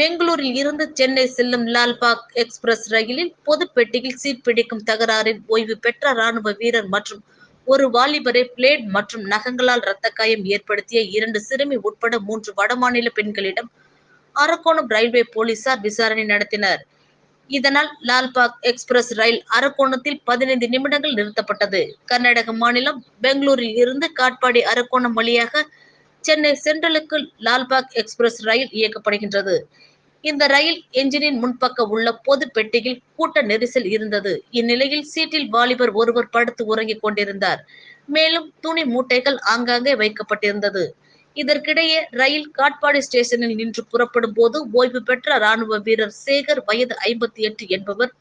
பெங்களூரில் இருந்து சென்னை செல்லும் லால்பாக் எக்ஸ்பிரஸ் ரயிலில் பொது பெட்டியில் சீப்பிடிக்கும் தகராறில் ஓய்வு பெற்ற ராணுவ வீரர் மற்றும் ஒரு வாலிபரை பிளேட் மற்றும் நகங்களால் இரத்த காயம் ஏற்படுத்திய இரண்டு சிறுமி உட்பட மூன்று வடமாநில பெண்களிடம் அரக்கோணம் ரயில்வே போலீசார் விசாரணை நடத்தினர். இதனால் லால்பாக் எக்ஸ்பிரஸ் ரயில் அரக்கோணத்தில் பதினைந்து நிமிடங்கள் நிறுத்தப்பட்டது. கர்நாடக மாநிலம் பெங்களூரில் இருந்து காட்பாடி அரக்கோணம் வழியாக சென்னை சென்ட்ரலுக்கு லால்பாக் எக்ஸ்பிரஸ் ரயில் இயக்கப்படுகின்றது. இந்த ரயில் என்ஜினின் முன்பக்க உள்ள பொது பெட்டியில் கூட்ட நெரிசல் இருந்தது. இந்நிலையில் சீட்டில் வாலிபர் ஒருவர் படுத்து உறங்கிக் கொண்டிருந்தார். மேலும் துணி மூட்டைகள் ஆங்காங்கே வைக்கப்பட்டிருந்தது. இதற்கிடையே ரயில் காட்பாடி ஸ்டேஷனில் நின்று புறப்படும் போது ஓய்வு பெற்ற ராணுவ வீரர் சேகர் வயது ஐம்பத்தி எட்டு என்பவர்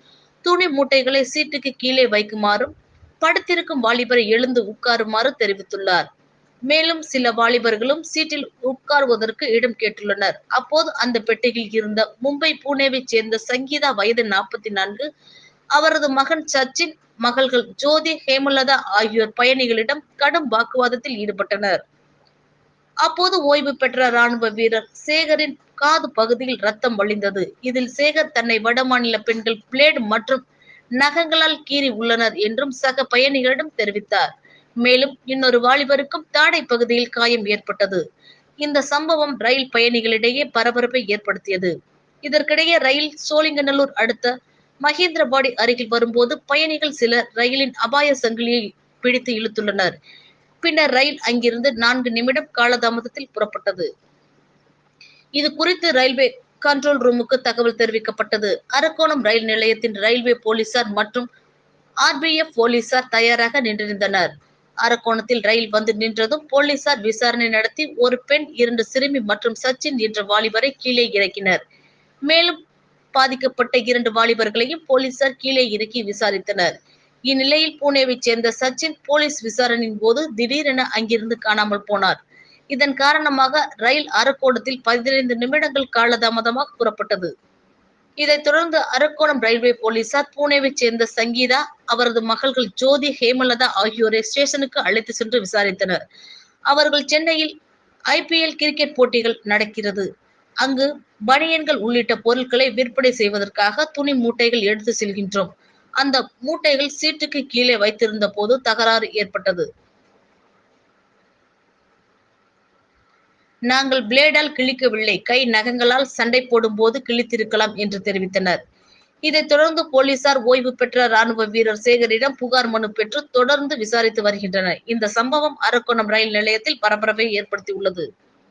துணி மூட்டைகளை சீட்டுக்கு கீழே வைக்குமாறும் படுத்திருக்கும் வாலிபரை எழுந்து உட்காருமாறு தெரிவித்துள்ளார். மேலும் சில வாலிபர்களும் சீட்டில் உட்காருவதற்கு இடம் கேட்டுள்ளனர். அப்போது அந்த பெட்டியில் இருந்த மும்பை பூனேவைச் சேர்ந்த சங்கீதா வயது நாற்பத்தி நான்கு அவரது மகன் சச்சின் மகள்கள் ஜோதி ஹேமலதா ஆகியோர் பயணிகளிடம் கடும் வாக்குவாதத்தில் ஈடுபட்டனர். அப்போது ஓய்வு பெற்ற ராணுவ வீரர் சேகரின் காது பகுதியில் ரத்தம் வழிந்தது. இதில் சேகர் தன்னை வடமாநில பெண்கள் பிளேடு மற்றும் நகங்களால் கீறி உள்ளனர் என்றும் சக பயணிகளிடம் தெரிவித்தார். மேலும் இன்னொரு வாலிபருக்கும் தாடை பகுதியில் காயம் ஏற்பட்டது. இந்த சம்பவம் ரயில் பயணிகளிடையே பரபரப்பை ஏற்படுத்தியது. இதற்கிடையே ரயில் சோழிங்கநல்லூர் அடுத்த மகேந்திரபாடி அருகில் வரும்போது பயணிகள் சிலர் ரயிலின் அபாய சங்கிலியை பிடித்து இழுத்துள்ளனர். பின்னர் ரயில் அங்கிருந்து நான்கு நிமிடம் காலதாமதத்தில் புறப்பட்டது. இது குறித்து ரயில்வே கண்ட்ரோல் ரூமுக்கு தகவல் தெரிவிக்கப்பட்டது. அரக்கோணம் ரயில் நிலையத்தின் ரயில்வே போலீசார் மற்றும் ஆர்பிஎஃப் போலீசார் தயாராக நின்றிருந்தனர். அரக்கோணத்தில் ரயில் வந்து நின்றதும் போலீசார் விசாரணை நடத்தி ஒரு பெண் இரண்டு சிறுமி மற்றும் சச்சின் என்ற வாலிபரை கீழே இறக்கினர். மேலும் பாதிக்கப்பட்ட இரண்டு வாலிபர்களையும் போலீசார் கீழே இறக்கி விசாரித்தனர். இந்நிலையில் பூனேவைச் சேர்ந்த சச்சின் போலீஸ் விசாரணையின் போது திடீரென அங்கிருந்து காணாமல் போனார். இதன் காரணமாக ரயில் அரக்கோணத்தில் பதினைந்து நிமிடங்கள் காலதாமதமாக புறப்பட்டது. இதைத் தொடர்ந்து அரக்கோணம் ரயில்வே போலீசார் பூனேவைச் சேர்ந்த சங்கீதா அவரது மகள்கள் ஜோதி ஹேமலதா ஆகியோரை ஸ்டேஷனுக்கு அழைத்து சென்று விசாரித்தனர். அவர்கள் சென்னையில் ஐபிஎல் கிரிக்கெட் போட்டிகள் நடக்கிறது. அங்கு பனியன்கள் உள்ளிட்ட பொருட்களை விற்பனை செய்வதற்காக துணி மூட்டைகள் எடுத்து செல்கின்றோம். அந்த மூட்டைகள் சீட்டுக்கு கீழே வைத்திருந்த போது தகராறு ஏற்பட்டது. நாங்கள் பிளேடால் கிழிக்கவில்லை. கை நகங்களால் சண்டை போடும் போது கிழித்திருக்கலாம் என்று தெரிவித்தனர். இதைத் தொடர்ந்து போலீசார் ஓய்வு பெற்ற ராணுவ வீரர் சேகரிடம் புகார் மனு பெற்று தொடர்ந்து விசாரித்து வருகின்றனர். இந்த சம்பவம் அரக்கோணம் ரயில் நிலையத்தில் பரபரப்பை ஏற்படுத்தியுள்ளது.